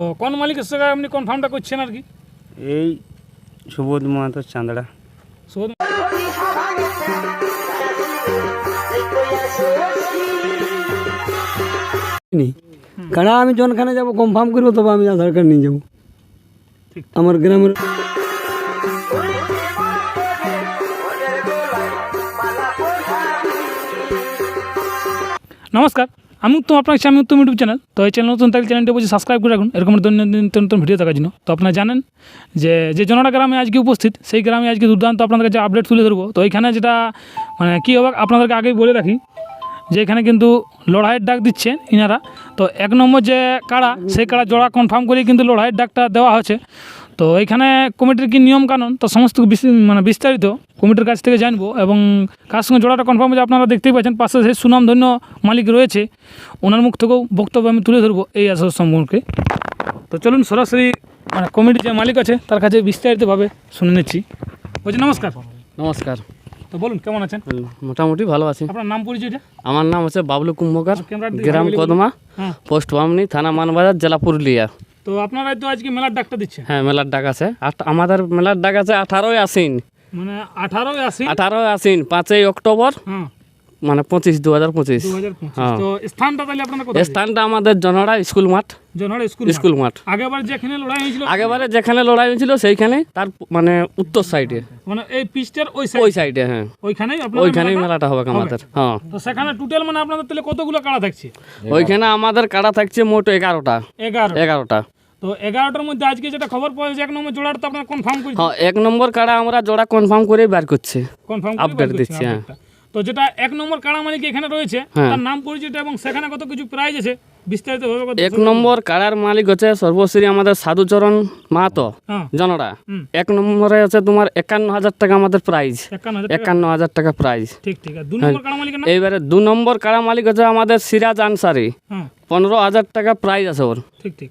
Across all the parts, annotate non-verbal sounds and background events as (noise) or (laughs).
তো কোন মালিকের সঙ্গে আপনি কনফার্মটা করছেন আর কি? এই সুবোধ মাহাতো চাঁদড়া। সুবোধ নেই আমি জনখানে যাব কনফার্ম করব তবে আমি আধার কার্ড নিয়ে যাব। আমার গ্রামের নমস্কার। আমি উত্তম আপনার আমি উত্তম ইউটিউব চ্যানেল তো এই চ্যানেল নতুন থাকলে চ্যানেলটি বলছি সাবস্ক্রাইব করে রাখুন। এরকম দৈনন্দিন নতুন ভিডিও দেখার জন্য। তো আপনারা জানেন যে যে জনটা গ্রামে আজকে উপস্থিত, সেই গ্রামে আজকে দুর্দান্ত আপনাদের কাছে আপডেট তুলে ধরবো। তো এখানে যেটা মানে কী হবে, আপনাদেরকে আগেই বলে রাখি যে, এখানে কিন্তু লড়াইয়ের ডাক দিচ্ছে ইনারা। তো এক নম্বর যে কাড়া, সেই কাড়া জোড়া কনফার্ম করে কিন্তু লড়াইয়ের ডাকটা দেওয়া হচ্ছে তো এখানে কমিটির কি নিয়ম কানুন? তো সমস্ত মানে বিস্তারিত কমিটির কাছ থেকে জানব এবং কার সঙ্গে জোড়াটা কনফার্ম হয়েছে আপনারা দেখতেই পাচ্ছেন পাশে সেই সুনামধন্য মালিক রয়েছে। ওনার মুখ থেকেও বক্তব্য আমি তুলে ধরবো এই আসর সম্পর্কে। তো চলুন সরাসরি মানে কমিটির যে মালিক আছে তার কাছে বিস্তারিতভাবে শুনে নিচ্ছি। বলছি নমস্কার। নমস্কার। তো বলুন কেমন আছেন? মোটামুটি ভালো আছি। আপনার নাম পরিচয়টা আমার নাম হচ্ছে বাবলু কুম্ভকার গ্রাম কদমা হ্যাঁ। পোস্ট বামনি থানা মানবাজার জেলা পুরুলিয়া। তো আপনারাই তো আজকে মেলার ডাকটা দিচ্ছেন? হ্যাঁ মেলার ডাক আছে। আমাদের মেলার ডাক আছে আঠারোই আসিন মানে আঠারোই আসিন আঠারোই আসিন পাঁচই অক্টোবর। হ্যাঁ। মানে পঁচিশ দু হাজার পঁচিশ। হ্যাঁ। তো স্থানটা তাহলে আপনারা কোথায়? স্থানটা আমাদের জনড়া স্কুল মাঠ। স্কুল স্কুল মাঠ। আগেবার যেখানে লড়াই হয়েছিল? আগেবারে যেখানে লড়াই হয়েছিল সেইখানে তার মানে উত্তর সাইডে। মানে এই ওই ওই সাইডে? হ্যাঁ। ওইখানেই ওইখানেই মেলাটা- হবে আমাদের হ্যাঁ। তো সেখানে টোটাল মানে আপনাদের তাহলে কতগুলো কাড়া থাকছে? ওইখানে আমাদের কাড়া থাকছে মোট এগারোটা। এগারো এগারোটা। তো এগারোটার মধ্যে আজকে যেটা খবর পাওয়া যাচ্ছে এক নম্বর জোড়াটা আপনারা কনফার্ম হ্যাঁ এক নম্বর কাড়া আমরা জোড়া কনফার্ম করে বার করছি। কনফার্ম update দিচ্ছি, হ্যাঁ। তো যেটা এক নম্বর কাড়া মালিক এখানে রয়েছে হ্যাঁ। তার নাম পরিচিত এবং সেখানে কত কিছু প্রাইজ আছে বিস্তারিত এক নম্বর কাড়ার মালিক হচ্ছে সর্বশ্রী আমাদের সাধুচরণ মাহাতো হ্যাঁ। জনরা। এক নম্বরে আছে তোমার একান্ন হাজার টাকা আমাদের প্রাইজ একান্ন হাজার টাকা প্রাইজ ঠিক ঠিক। কাড়া এইবারে দু নম্বর কাড়া মালিক হচ্ছে আমাদের সিরাজ আনসারি। হ্যাঁ। পনেরো হাজার টাকা প্রাইজ আছে ওর। ঠিক ঠিক।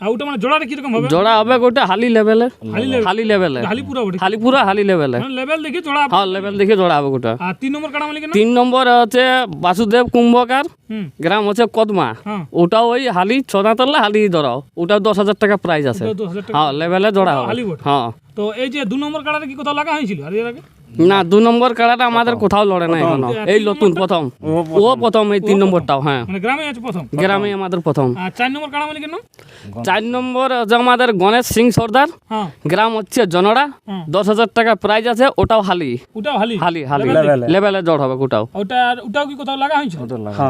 আর ওটা মানে জোড়াটা কীরকম হবে? জোড়া হবে ওটা হালি লেভেলে হালি level? হালি লেভেলে ঢালি ওটা হালি পুরা হালি লেভেলে লেভেল দেখি জোড়া হ্যাঁ লেভেল দেখে জোড়া হবে ওটা আর তিন নম্বর মালিকের নাম? তিন নম্বর হচ্ছে বাসুদেব কুম্ভকার। হুম। গ্রাম হচ্ছে কদমা। হ্যাঁ। ওটাও ওই হালি ছদাতলা হালি ধরাও। ওটাও দশ হাজার টাকা প্রাইজ আছে। হ্যাঁ লেভেলে জোড়া হবে। হ্যাঁ। তো এই যে দু নম্বর কাড়াটা কি কোথাও লাগা হয়েছিল? আর এর আগে? না দু নম্বর কাড়াটা আমাদের কোথাও লড়ে না এখনও। এই নতুন প্রথম। ও প্রথম। এই তিন নম্বরটাও হ্যাঁ। মানে গ্রামে আছে প্রথম? গ্রামে আমাদের প্রথম। চার নম্বর কাড়া চার নম্বর আমাদের গণেশ সিং সর্দার। হ্যাঁ। গ্রাম হচ্ছে জনড়া। দশ হাজার টাকা প্রাইজ আছে ওটাও হালি। ওটাও হালি? হালি হালি। লেভেলে? জড় হবে ওটাও। ওটা ওটাও কি কোথাও লাগা হয়েছিল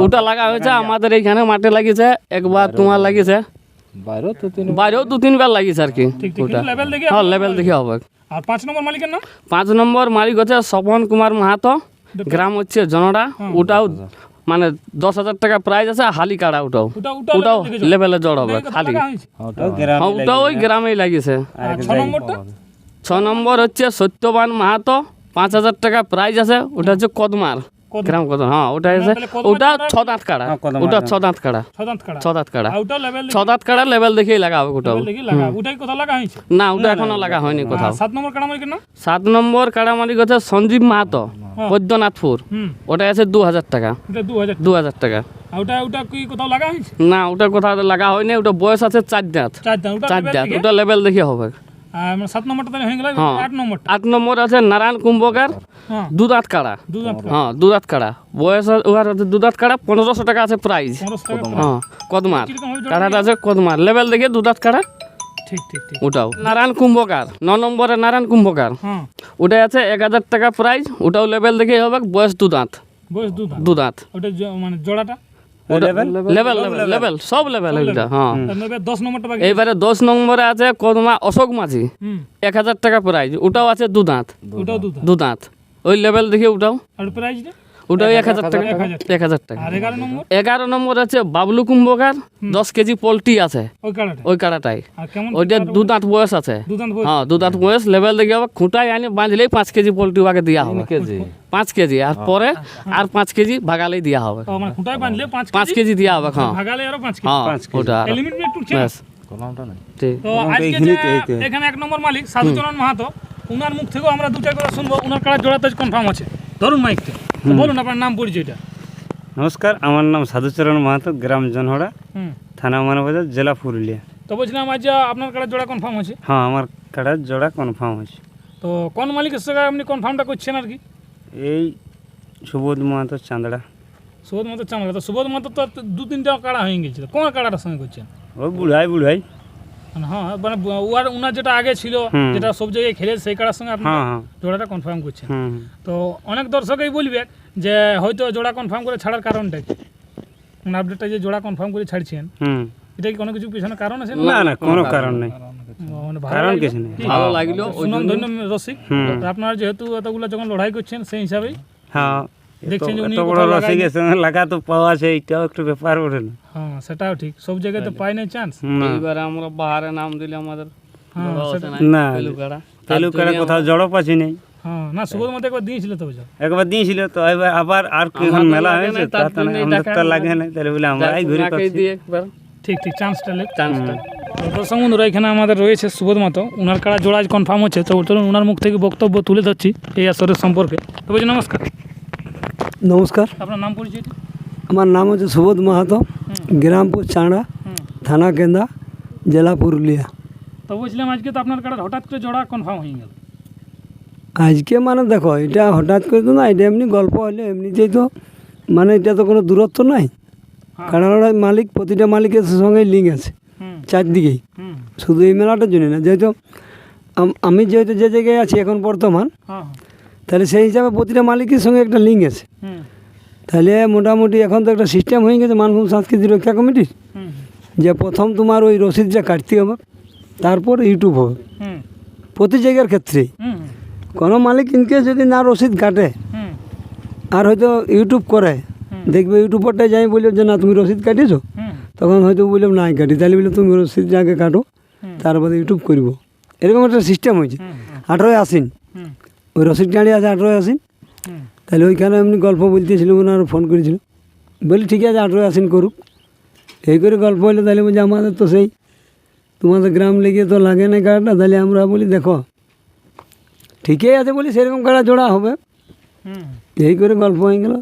ওটা লাগা হয়েছে আমাদের এইখানে মাঠে লাগিয়েছে একবার তোমার লাগিয়েছে। বাইরেও দু তিনবার লাগিয়েছে আর কি ঠিক ঠিক। ওটা। লেভেল দেখে হ্যাঁ লেভেল দেখে হবে। আর পাঁচ নম্বর মালিকের নাম? পাঁচ নম্বর মালিক হচ্ছে স্বপন কুমার মাহাতো। গ্রাম হচ্ছে জনড়া। ওটাও মানে দশ হাজার টাকা প্রাইজ আছে হালি কাড়া ওটাও ওটা ওটা ওটাও লেভেলে জড় হবে খালি হালি। হয়েছে? হ্যাঁ, ওটাও ওই গ্রামেই লাগিয়েছে। ছ নম্বর হচ্ছে সত্যবান মাহাতো। পাঁচ হাজার টাকা প্রাইজ আছে ওটা হচ্ছে কদমার। গ্রাম কদম হ্যাঁ ওটা আছে ওটা কাড়া- ছ দাঁত কাড়া ওটা ছ দাঁত কাড়া। ছ দাঁত কাড়া। ছ দাঁত কাড়া লেভেল দেখেই লাগা হবে কোথাও না ওটা এখনও লাগা হয়নি কোথাও। সাত নম্বর কাড়া মালিকের নাম সাত নম্বর কাড়া মালিক হচ্ছে সঞ্জীব মাহাতো বৈদ্যনাথপুর। হুম। ওটা আছে দু হাজার টাকা। দু হাজার টাকা না ওটা কোথাও লাগা হয়নি ওটা বয়স আছে চার দাঁত। চার দাঁত। ওটা লেভেল দেখে হবে। সাত নম্বরটা তাহলে হয়ে গেল। আট নম্বর আছে নারায়ণ কুম্ভকার হ্যাঁ। দু দাঁত কাড়া। হ্যাঁ দু দাঁত কাড়া। বয়স ওর হচ্ছে দু দাঁত কাড়া পনেরোশো টাকা আছে প্রাইস হ্যাঁ কদমার। কাড়াটা আছে কদমার। লেভেল দেখে দু দাঁত কাড়া? ঠিক ঠিক ঠিক। ওটাও। নারায়ণ কুম্ভকার। ন নম্বরে নারায়ণ কুম্ভকার। হ্যাঁ। ওটা আছে এক হাজার টাকা প্রাইস ওটাও লেভেল দেখে হবে বয়স দু দাঁত বয়স দু দাম দু দাঁত ওটা মানে জোড়াটা? লেভেল লেভেল লেভেল সব লেভেল ওইটা হ্যাঁ। দশ এইবারে দশ নম্বরে আছে কদমা অশোক মাঝি। এক হাজার টাকা প্রাইজ ওটাও আছে দু দাঁত দু দু দাঁত ওই লেভেল দেখে ওটাও। আর প্রাইজটা ওটাও এক হাজার টাকা। এক হাজার। টাকা। এগারো নম্বর? আছে বাবলু কুম্ভকার দশ কেজি পোলট্রি আছে। ওই কাড়াটা কাড়াটাই। ওইটা দু দাঁত বয়স আছে। দু হ্যাঁ দু দাঁত বয়স। লেভেল দেখে হবে খুঁটায় আনি বাঁধলেই পাঁচ কেজি পোলট্রি ওকে দেওয়া হবে। পাঁচ কেজি। আর পরে আর পাঁচ কেজি ভাগালেই দেওয়া হবে। মানে পাঁচ কেজি? কেজি দেওয়া হবে হ্যাঁ। কেজি? হ্যাঁ ওটা এখানে এক নম্বর মালিক সাধুচরণ মাহাতো উনার মুখ থেকেও আমরা দুটা কথা শুনব। উনার কাড়া জোড়াতে কনফার্ম আছে। ধরুন মাইকটা তো বলুন আপনার নাম পরিচয়টা। নমস্কার আমার নাম সাধুচরণ মাহাতো গ্রাম জনহড়া থানা মানবাজার জেলা পুরুলিয়া। তো বলছিলাম আজ আপনার কাড়া জোড়া কনফার্ম হয়েছে? হ্যাঁ আমার কাড়ার জোড়া কনফার্ম হয়েছে। তো কোন মালিকের সঙ্গে আপনি কনফার্মটা করছেন আর কি? এই সুবোধ মাহাতো চাঁদড়া। সুবোধ মাতো চামড়া তো সুবোধ মাহাতো তো দু তিনটা কাড়া হয়ে গেছিল। কোন কাড়াটার সঙ্গে করছেন? ওই বুড়াই বুড়াই। হ্যাঁ মানে উনার যেটা আগে ছিল যেটা সব জায়গায় খেলে সেই কাড়ার সঙ্গে আপনি হ্যাঁ হ্যাঁ। জোড়াটা কনফার্ম করছেন। তো অনেক দর্শকই বলবে যে হয়তো জোড়া কনফার্ম করে ছাড়ার কারণটা কি? মানে আপডেটটা যে জোড়া কনফার্ম করে ছাড়ছেন এটা কি কোনো কিছু পিছনে কারণ আছে? না না কোনো কারণ নেই। মানে কারণ লাগল? কিছু নেই। ভালো লাগল সুনাম ধন্য রসিক। হুম। আপনারা যেহেতু এতগুলো যখন লড়াই করছেন সেই হিসাবেই হ্যাঁ দেখছেন যে উনি পাওয়া আছে এইটাও একটু ব্যাপার ওঠে না হ্যাঁ সেটাও ঠিক। সব জায়গায় তো পাই নাই চান্স না। এইবারে আমরা বাহারে নাম দিলে আমাদের হ্যাঁ, না পেলু কাড়া কোথাও জড়ো পাচ্ছি নেই। হ্যাঁ না মতো একবার দিয়েছিল তো বুঝো। একবার দিয়েছিল তো এবার আবার আর কি মেলা লাগে হয়েছে তাতে আমাদের তো লাগে না তাহলে বলে আমরাই ঘুরে ঠিক ঠিক চান্সটা লেখ চান্সটা দর্শক বন্ধুরা এখানে আমাদের রয়েছে সুবোধ মতো ওনার কাড়া জোড়া কনফার্ম হচ্ছে তো চলুন ওনার মুখ থেকে বক্তব্য তুলে ধরছি এই আসরের সম্পর্কে। তো বলছি নমস্কার। নমস্কার। আপনার নাম পরিচয় আমার নাম হচ্ছে সুবোধ মাহাতো। গ্রামপুর চাঁড়া থানা কেন্দা জেলা পুরুলিয়া তো বলছিলাম আজকে তো আপনার হঠাৎ করে জোড়া কনফার্ম হয়ে গেল আজকে মানে দেখো এটা হঠাৎ করে তো না এটা এমনি গল্প হলে এমনিতেই তো মানে এটা তো কোনো দূরত্ব নাই কারণ মালিক প্রতিটা মালিকের সঙ্গে লিঙ্ক আছে চারদিকেই শুধু এই মেলাটার জন্য না যেহেতু আমি যেহেতু যে জায়গায় আছি এখন বর্তমান তাহলে সেই হিসাবে প্রতিটা মালিকের সঙ্গে একটা লিঙ্ক আছে তাহলে মোটামুটি এখন তো একটা সিস্টেম হয়ে গেছে মানভূম সংস্কৃতি রক্ষা কমিটির। যে প্রথম তোমার ওই রসিদটা কাটতে হবে তারপর ইউটিউব হবে। প্রতি জায়গার ক্ষেত্রেই হুম। কোনো মালিক ইনকেস যদি না রসিদ কাটে আর হয়তো ইউটিউব করে দেখবে ইউটিউবারটাই যাই বলল যে না তুমি রসিদ কাটিয়েছো? তখন হয়তো বললাম নাই কাটি। তাহলে বলল তুমি রসিদটা আগে কাটো। তারপরে ইউটিউব করব। এরকম একটা সিস্টেম হয়েছে। আঠেরোই আসিন ওই রসিদ গাড়ি আছে আঠেরোই আসিন তাহলে ওইখানে এমনি গল্প বলতেছিল ওনার ফোন করেছিল। বলি ঠিক আছে আঠেরোই আসিন করুক। এই করে গল্প হলে তাহলে বলছে আমাদের তো সেই তোমাদের গ্রাম লেগে তো লাগে না কার্ডটা তাহলে আমরা বলি দেখো। ঠিকই আছে বলি সেরকম কাড়া জোড়া হবে। এই করে গল্প হয়ে গেল।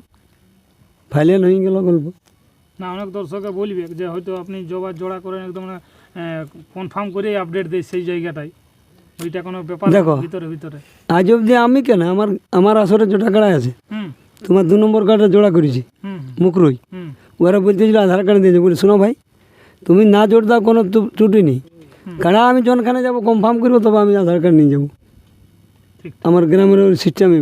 ফাইনাল হয়ে গেল গল্প। না অনেক দর্শকে বলবে যে হয়তো আপনি জবা জোড়া করেন একদম কনফার্ম করে আপডেট দেয় সেই জায়গাটাই ওইটা কোনো ব্যাপার দেখো। ভিতরে ভিতরে। আজ অবধি আমি কেন? আমার আমার আসরে জোড়া কাড়া আছে। তোমার দু নম্বর কার্ডটা জোড়া করেছি। মুকরুই ওরা বলতেছিল আধার কার্ড দিয়েছে বলি শোনো ভাই তুমি না জোর দাও কোনো ত্রুটি নেই। কারণ আমি জনখানে যাব কনফার্ম করব তবে আমি আধার কার্ড নিয়ে যাব। আমার গ্রামের ওই সিস্টেমে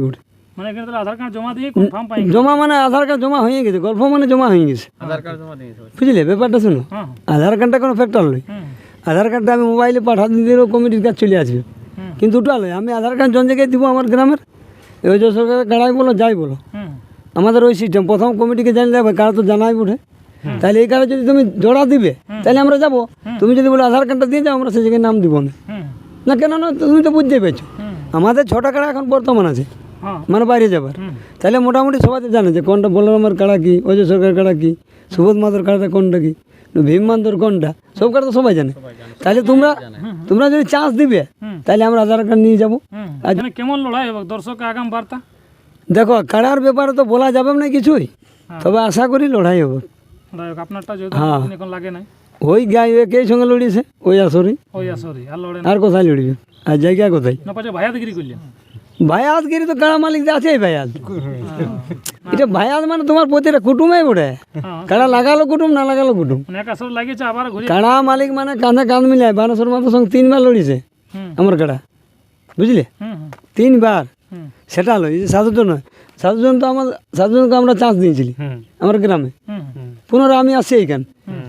মানে কার্ড জমা দিয়ে কনফার্ম পাই জমা মানে আধার কার্ড জমা হয়ে গেছে গল্প মানে জমা হয়ে গেছে। আধার কার্ড জমা দিয়েছে বুঝলে ব্যাপারটা শোনো। হ্যাঁ আধার কার্ডটা কোনো ফ্যাক্টর নয়। আধার কার্ডটা আমি মোবাইলে পাঠাতে দিলেও কমিটির কাজ চলে আসবে। কিন্তু ওটা নয় আমি আধার কার্ড জন জায়গায় দিব আমার গ্রামের? ওই যে সরকারের কাড়াই বলো যাই বলো। আমাদের ওই সিস্টেম প্রথম কমিটিকে জানিয়ে দেবে কারা তো জানাই উঠে তাহলে এই কারণে যদি তুমি জোড়া দিবে তাহলে আমরা যাব। তুমি যদি বলো আধার কার্ডটা দিয়ে যাও আমরা সেই জায়গায় নাম দিব না। না কেন না তুমি তো বুঝতে পেরেছ। আমাদের ছটা কাড়া এখন বর্তমান আছে। হ্যাঁ। মানে বাইরে যাবার। তাহলে মোটামুটি সবাই জানে যে কোনটা বলরামের কাড়া কি অজয় সরকার কাড়া কি সুবোধ মাতর কাড়াটা কোনটা কি। ভীম মান্তর কোনটা সব কাড়া তো সবাই জানে। তাহলে তোমরা তোমরা যদি চান্স দিবে। তাহলে আমরা আধার কার্ড নিয়ে যাব। কেমন লড়াই হবে? দর্শকের আগাম বার্তা? দেখো কাড়ার ব্যাপারে তো বলা যাবে না কিছুই। হ্যাঁ। তবে আশা করি লড়াই হবে। আপনারটা হ্যাঁ। এখন লাগে নাই। ওই গাই একই সঙ্গে লড়িয়েছে ওই আসরে ওই আর কোথায় লড়িবে? আর জায়গা কোথায়? না ভাইয়া দিগিরি করলেন। ভায়াতগিরি তো কাড়া মালিক আছে ভায়াত এটা ভায়াত মানে তোমার প্রতিটা কুটুমই বটে। হ্যাঁ। কাড়া লাগালো কুটুম না লাগালো কুটুম। মানে কাড়া মালিক মানে কাঁধে কাঁধ মিলায় বারোশোর মাত্র সঙ্গে তিনবার লড়িয়েছে হুম। আমার কাড়া। বুঝলে? তিনবার। সেটা লই যে সাধুজন নয় সাধুজন তো আমার সাধুজনকে আমরা চান্স দিয়েছিলি আমার গ্রামে। পুনরায় আমি আসছি এইখান।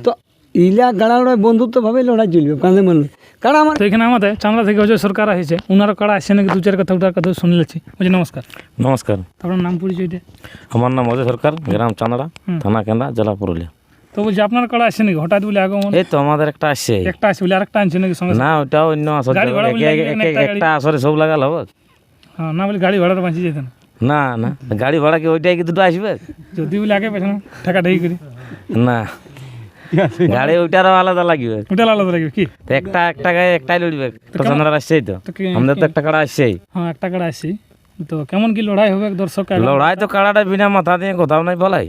তো ইলা গাড়া বন্ধুত্বভাবে লড়াই চলবে কাঁধে মারলে কারণ আমার তো এখানে আমাদের চাংলা থেকে হচ্ছে সরকার আসছে ওনারও কাড়া আসছে নাকি দু চার কথা ওটার কথা শুনে লেছি বলছি নমস্কার। নমস্কার। আপনার নাম পরিচয়টা আমার নাম অজয় সরকার গ্রাম চাঁদড়া থানা কেন্দা জেলা পুরুলিয়া। তো বলছি আপনার কাড়া আসছে নাকি? হঠাৎ বলে আগমন? এই তো আমাদের একটা আসছে একটা আসছে বলে আরেকটা আনছে নাকি সঙ্গে না ওটা অন্য আসর একটা একটা আসরে সব লাগাল হবে হ্যাঁ না বলে গাড়ি ভাড়াটা বাঁচিয়ে যেত না না। না গাড়ি ভাড়া কি ওইটাই কি দুটো আসবে? যদি বলে আগে পেছনে টাকা ঢেকে করি। না। গাড়ি ওইটারও আলাদা লাগবে। ওটা আলাদা লাগবে কি? তো একটা একটা গায়ে একটাই লড়বে। একটা চাঁদড়া আসছেই তো। তো আমাদের তো একটা কাড়া আসছেই। হ্যাঁ একটা কাড়া আসছি। তো কেমন কি লড়াই হবে দর্শক লড়াই তো কাড়াটা বিনা মাথা দিয়ে কোথাও নাই বলাই।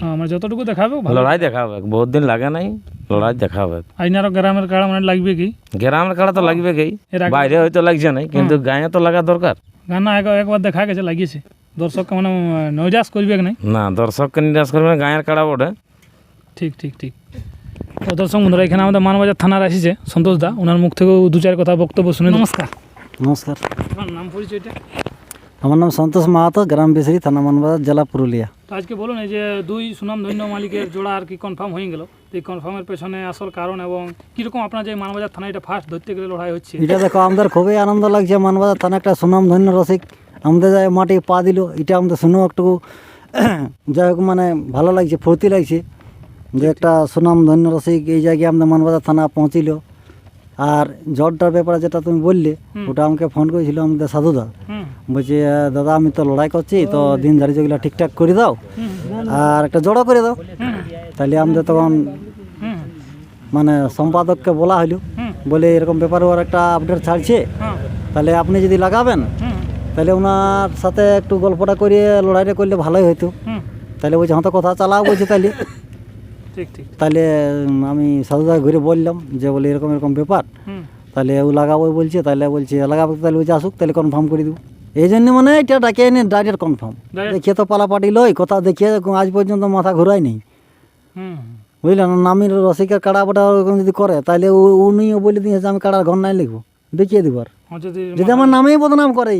হ্যাঁ, মানে যতটুকু দেখাবে লড়াই দেখাবে। বহুত দিন লাগে নাই লড়াই দেখাবে। আইনারও গ্রামের কাড়া মানে লাগবে কি? গ্রামের কাড়া তো লাগবে কি? বাইরে হয়তো লাগছে নাই কিন্তু গায়ে তো লাগা দরকার। গানা একবার দেখা গেছে লাগিয়েছে। দর্শককে মানে নৈরাশ করবে কি নাই? না দর্শককে নিরাশ করবে না গায়ের কাড়া বটে। ঠিক ঠিক ঠিক। তো দর্শক বন্ধুরা এখানে আমাদের মানবাজার থানার আসিছে সন্তোষ দা। ওনার মুখ থেকেও দু চার কথা বক্তব্য শুনে নমস্কার। নমস্কার। আপনার নাম পরিচয়টা? আমার নাম সন্তোষ মাহাতো গ্রাম বেসরি থানা মানবাজার জেলা পুরুলিয়া। তো আজকে বলুন এই যে দুই সুনাম ধন্য মালিকের জোড়া আর কি কনফার্ম হয়ে গেল। তো এই কনফার্মের পেছনে আসল কারণ এবং কীরকম আপনার যে মানবাজার থানা এটা ফার্স্ট ধরতে গেলে লড়াই হচ্ছে? এটা দেখো আমাদের খুবই আনন্দ লাগছে মানবাজার থানা একটা সুনাম ধন্য রসিক। আমাদের যায় মাটি পা দিল এটা আমাদের শুনেও একটু যাই হোক মানে ভালো লাগছে ফুর্তি লাগছে। যে একটা সুনাম ধন্য রসিক এই জায়গায় আমাদের মানবাজার থানা পৌঁছিল। আর জ্বরটার ব্যাপারে যেটা তুমি বললে ওটা আমাকে ফোন করেছিল আমাদের সাধুদা। বলছি দাদা আমি তো লড়াই করছি তো দিন ধারি যেগুলো ঠিকঠাক করে দাও। আর একটা জড়ো করে দাও। তাহলে আমাদের তখন মানে সম্পাদককে বলা হলো হুম। বলে এরকম ব্যাপারে ওর একটা আপডেট ছাড়ছে। হ্যাঁ তাহলে আপনি যদি লাগাবেন তাহলে ওনার সাথে একটু গল্পটা করে লড়াইটা করলে ভালোই হতো হুম। তাহলে বলছে হয়তো কথা চালাও বলছে তাহলে (laughs) তাহলে আমি সাধুদা ঘুরে বললাম যে বলে এরকম এরকম ব্যাপার। তাহলে ও লাগাবো বলছে তাহলে বলছে লাগাবো তাহলে বলছে আসুক তাহলে কনফার্ম করে দেবো। এই জন্য মানে এটা ডাকে এনে ডাইরেক্ট কনফার্ম? দেখিয়ে তো পালাপাটি লই কথা দেখিয়ে আজ পর্যন্ত মাথা ঘুরাই নেই। হুম বুঝলেন নামির রসিকের কাড়া বাটা ওরকম যদি করে তাহলে উনিও বলে দিয়েছে আমি কাড়ার ঘর নাই লিখব। দেখিয়ে দিব আর। যদি যদি আমার নামেই বদনাম করে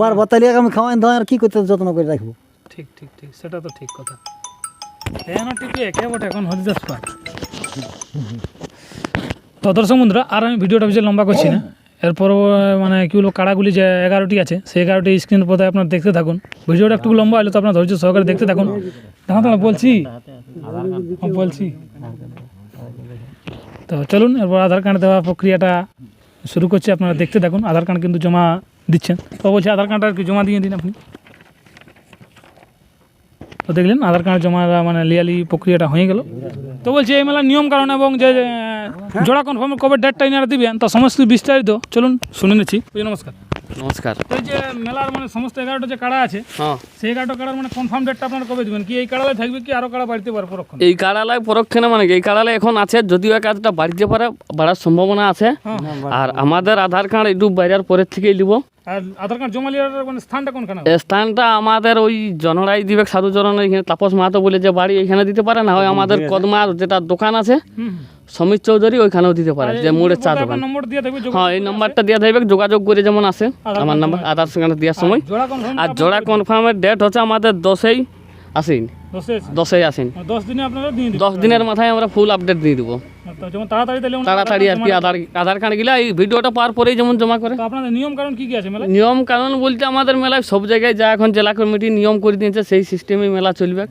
বারবার তাহলে আমি খাওয়াই দাওয়াই আর কি করতে যত্ন করে রাখব। ঠিক ঠিক ঠিক সেটা তো ঠিক কথা। একে বটে, এখন তো দর্শক বন্ধুরা, আর আমি ভিডিওটা বেশি লম্বা করছি না। এরপর মানে কি বলব কাড়াগুলি যে এগারোটি আছে, সেই এগারোটি স্ক্রিনের পথে আপনার দেখতে থাকুন। ভিডিওটা একটু লম্বা হলে তো আপনার ধৈর্য সহকারে দেখতে থাকুন। দেখো তো বলছি। বলছি। তো চলুন, এরপর আধার কার্ড দেওয়া প্রক্রিয়াটা শুরু করছি, আপনারা দেখতে থাকুন। আধার কার্ড কিন্তু জমা দিচ্ছেন। তো বলছি, আধার কার্ডটা আর কি জমা দিয়ে দিন আপনি। তো দেখলেন আধার কার্ড জমা দেওয়া মানে লিয়ালি প্রক্রিয়াটা হয়ে গেল। তো বলছি এই মেলার নিয়ম কারণ এবং যে যে, জোড়া কনফার্ম কবে ডেটটা ইনারা দিবেন তা সমস্ত বিস্তারিত চলুন শুনে নিচ্ছি। নমস্কার। নমস্কার। তো এই যে মেলার মানে সমস্ত এগারোটা যে কাড়া আছে হ্যাঁ। সেই এগারোটা কাড়ার মানে কনফার্ম ডেটটা আপনারা কবে দিবেন? কি এই কাড়ালে থাকবে কি আরও কাড়া বাড়িতে পারে পরক্ষণ? এই কাড়ালায় পরক্ষণে মানে কি, এই কাড়ালায় এখন আছে যদিও এক আধটা বাড়িতে পারে বাড়ার সম্ভাবনা আছে। আর আমাদের আধার কার্ড একটু বাইরের পরের থেকেই নিব আর আধার কার্ড জমা লিয়ার মানে স্থানটা কোনখানে স্থানটা আমাদের ওই জনরাই দিবে সাধুচরণ এখানে তাপস মাহাতো বলে যে বাড়ি এখানে দিতে পারে না হয় আমাদের কদমার যেটা দোকান আছে সমীর চৌধুরী ওইখানেও দিতে পারে যে মোড়ের চা দোকান হ্যাঁ এই নাম্বারটা দেওয়া থাকবে যোগাযোগ করে যেমন আসে আমার নাম্বার আধার কার্ড দেওয়ার সময়। আর জোড়া কনফার্মের ডেট হচ্ছে আমাদের দশেই আসিন দশে দশই আসিন দশ দিনের মাথায় আমরা ফুল আপডেট দিয়ে দেবো। তাড়াতাড়ি আর কি আধার আধার কার্ড গিলা এই ভিডিওটা পাওয়ার পরেই যেমন জমা করে। নিয়ম কারণ কি কি আছে নিয়ম কানুন বলতে আমাদের মেলায় সব জায়গায় যা এখন জেলা কমিটি নিয়ম করে দিয়েছে সেই সিস্টেমে মেলা চলবে।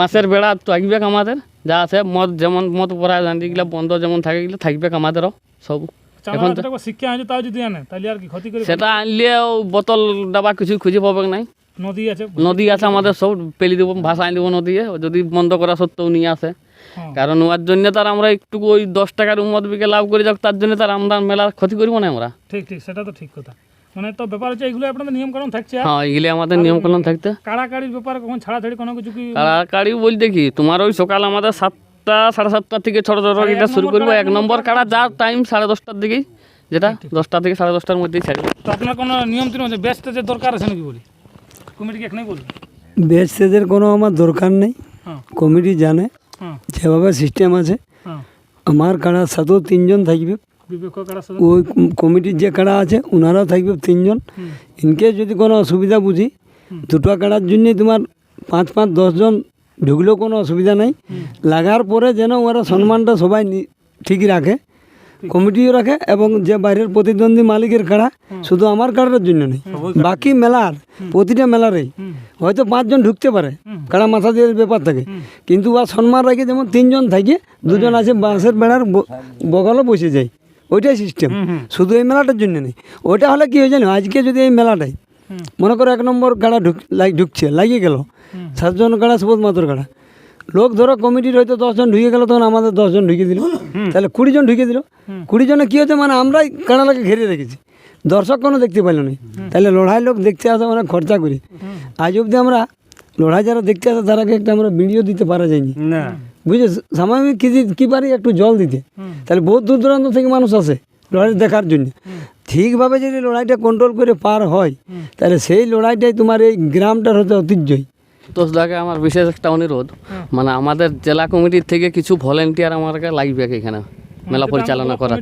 মাসের বেড়া থাকবে আমাদের যা আছে মদ যেমন মদ পড়া জানিগুলা বন্ধ যেমন থাকে গেলে থাকবে আমাদেরও সব। এখন শিক্ষা আছে তাও যদি আনে তাহলে আর কি ক্ষতি করে সেটা আনলেও বোতল ডাবা কিছু খুঁজে পাবে নাই। নদী আছে। নদী আছে আমাদের সব পেলি দেবো ভাসাই দেবো নদী যদি বন্ধ করা সত্ত্বেও নিয়ে আসে। হ্যাঁ। কারণ ওর জন্য তার আমরা একটু ওই দশ টাকার মদ বিকে লাভ করে যাক তার জন্য তার আমরা মেলার ক্ষতি করব না আমরা। ঠিক ঠিক সেটা তো ঠিক কথা। মানে তো ব্যাপার হচ্ছে এগুলো আপনাদের নিয়ম কারণ থাকছে হ্যাঁ এগুলি আমাদের নিয়ম কানুন থাকতে। কাড়াকাড়ির ব্যাপারে কখন ছাড়াছাড়ি কোনো কিছু কি? কাড়াকাড়ি বলতে কি তোমার ওই সকাল আমাদের সাতটা সাড়ে সাতটা থেকে ছোটো ছোটো এটা শুরু করব এক নম্বর কাড়া যার টাইম সাড়ে দশটার দিকেই যেটা দশটা থেকে সাড়ে দশটার মধ্যেই ছাড়বে তো আপনার কোনো নিয়ম টিয়ম আছে ব্যস্ত যে দরকার আছে নাকি বলি? কমিটিকে এখানেই বলবেন বেচ সেজের কোনো আমার দরকার নেই। হ্যাঁ। কমিটি জানে। হ্যাঁ। যেভাবে সিস্টেম আছে। হ্যাঁ। আমার কাড়ার সাথেও তিনজন থাকবে। কাড়া ওই কমিটির যে কাড়া আছে ওনারাও থাকবে তিনজন। ইনকেস যদি কোনো অসুবিধা বুঝি দুটো কাড়ার জন্যে তোমার পাঁচ পাঁচ দশজন ঢুকলেও কোনো অসুবিধা নাই। লাগার পরে যেন ওরা সম্মানটা সবাই ঠিক রাখে কমিটিও রাখে এবং যে বাইরের প্রতিদ্বন্দ্বী মালিকের কাড়া শুধু আমার কাড়ার জন্য নেই। বাকি মেলার প্রতিটা মেলারেই। হয়তো পাঁচজন ঢুকতে পারে কাড়া মাথা দিয়ে ব্যাপার থাকে। কিন্তু বা সম্মান রাখে যেমন তিনজন থাকে দুজন আছে বাঁশের বেড়ার বগলও বসে যায়। ওইটাই সিস্টেম শুধু এই মেলাটার জন্য নেই। ওইটা হলে কী হয়ে জানো? আজকে যদি এই মেলাটাই মনে করো এক নম্বর গাড়া ঢুক ঢুকছে লাগিয়ে গেল। সাতজন গাড়া সুবোধ মাতর গাড়া। লোক ধরো কমিটির হয়তো দশজন ঢুকে গেল তখন আমাদের দশজন ঢুকে দিল। তাহলে কুড়িজন ঢুকে দিল। কুড়ি জনে কী হচ্ছে মানে আমরাই কাড়ালাকে ঘিরে রেখেছি। দর্শক কোনো দেখতে পাইল না। তাহলে লড়াই লোক দেখতে আসে অনেক খরচা করি। আজ অবধি আমরা লড়াই যারা দেখতে আসে তারাকে একটা আমরা ভিডিও দিতে পারা যায়নি। না। বুঝে স্বাভাবিক কি দি- কি পারি একটু জল দিতে। তাহলে বহুত দূর দূরান্ত থেকে মানুষ আসে লড়াই দেখার জন্য। ঠিকভাবে যদি লড়াইটা কন্ট্রোল করে পার হয় তাহলে সেই লড়াইটাই তোমার এই গ্রামটার হতে ঐতিহ্যই। তোষদাকে আমার বিশেষ একটা অনুরোধ। মানে আমাদের জেলা কমিটির থেকে কিছু ভলেন্টিয়ার আমাকে লাগবে এখানে মেলা পরিচালনা করার।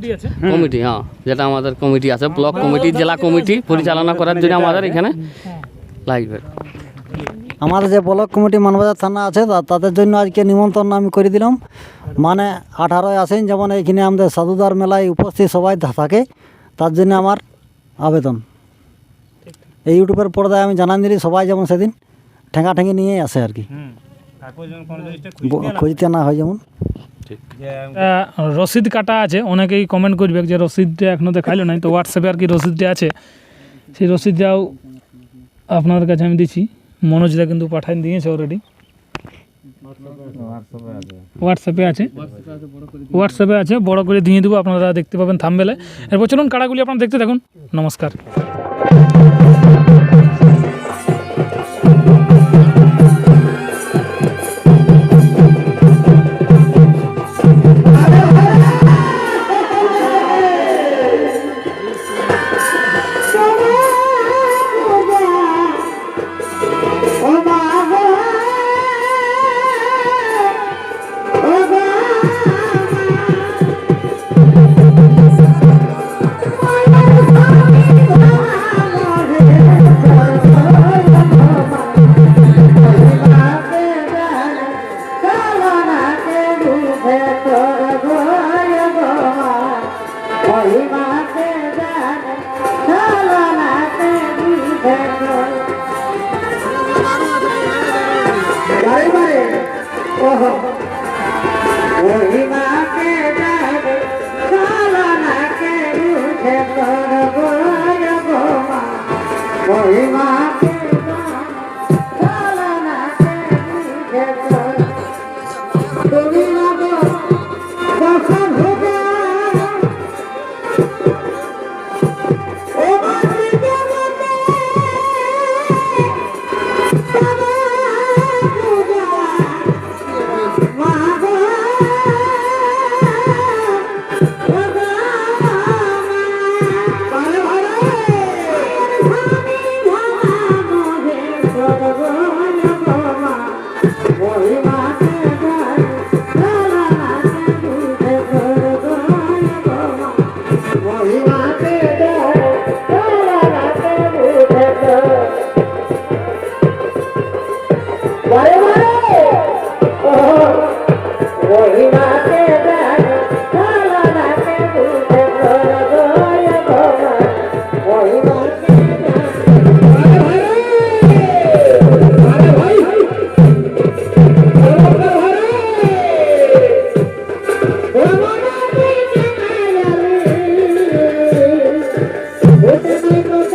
কমিটি হ্যাঁ যেটা আমাদের কমিটি আছে ব্লক কমিটি জেলা কমিটি পরিচালনা করার জন্য আমাদের এখানে লাগবে আমাদের যে ব্লক কমিটি মানবাজার থানা আছে তাদের জন্য আজকে নিমন্ত্রণ আমি করে দিলাম। মানে আঠারোই আসেন যেমন এইখানে আমাদের সাধুদার মেলায় উপস্থিত সবাই থাকে তার জন্য আমার আবেদন। এই ইউটিউবের পর্দায় আমি জানান দিলি সবাই যেমন সেদিন ঠেঙ্গা ঠেঙ্গি নিয়েই আসে আর কি। হুম তারপর যখন কোনো জিনিসটা ব- খুঁজতে না হয়। যেমন। রসিদ কাটা আছে অনেকেই কমেন্ট করবে যে রসিদটা এখনও দেখাইলো নাই তো হোয়াটসঅ্যাপে আর কি রসিদটা আছে। সেই রসিদটাও আপনাদের কাছে আমি দিচ্ছি। মনোজদা কিন্তু পাঠাই দিয়েছে অলরেডি হোয়াটসঅ্যাপে আছে। হোয়াটসঅ্যাপে আছে, বড় করে দিয়ে দেবো, আপনারা দেখতে পাবেন থামবেলে এরপর চলুন কাড়াগুলি আপনারা দেখতে থাকুন। নমস্কার। Thank you.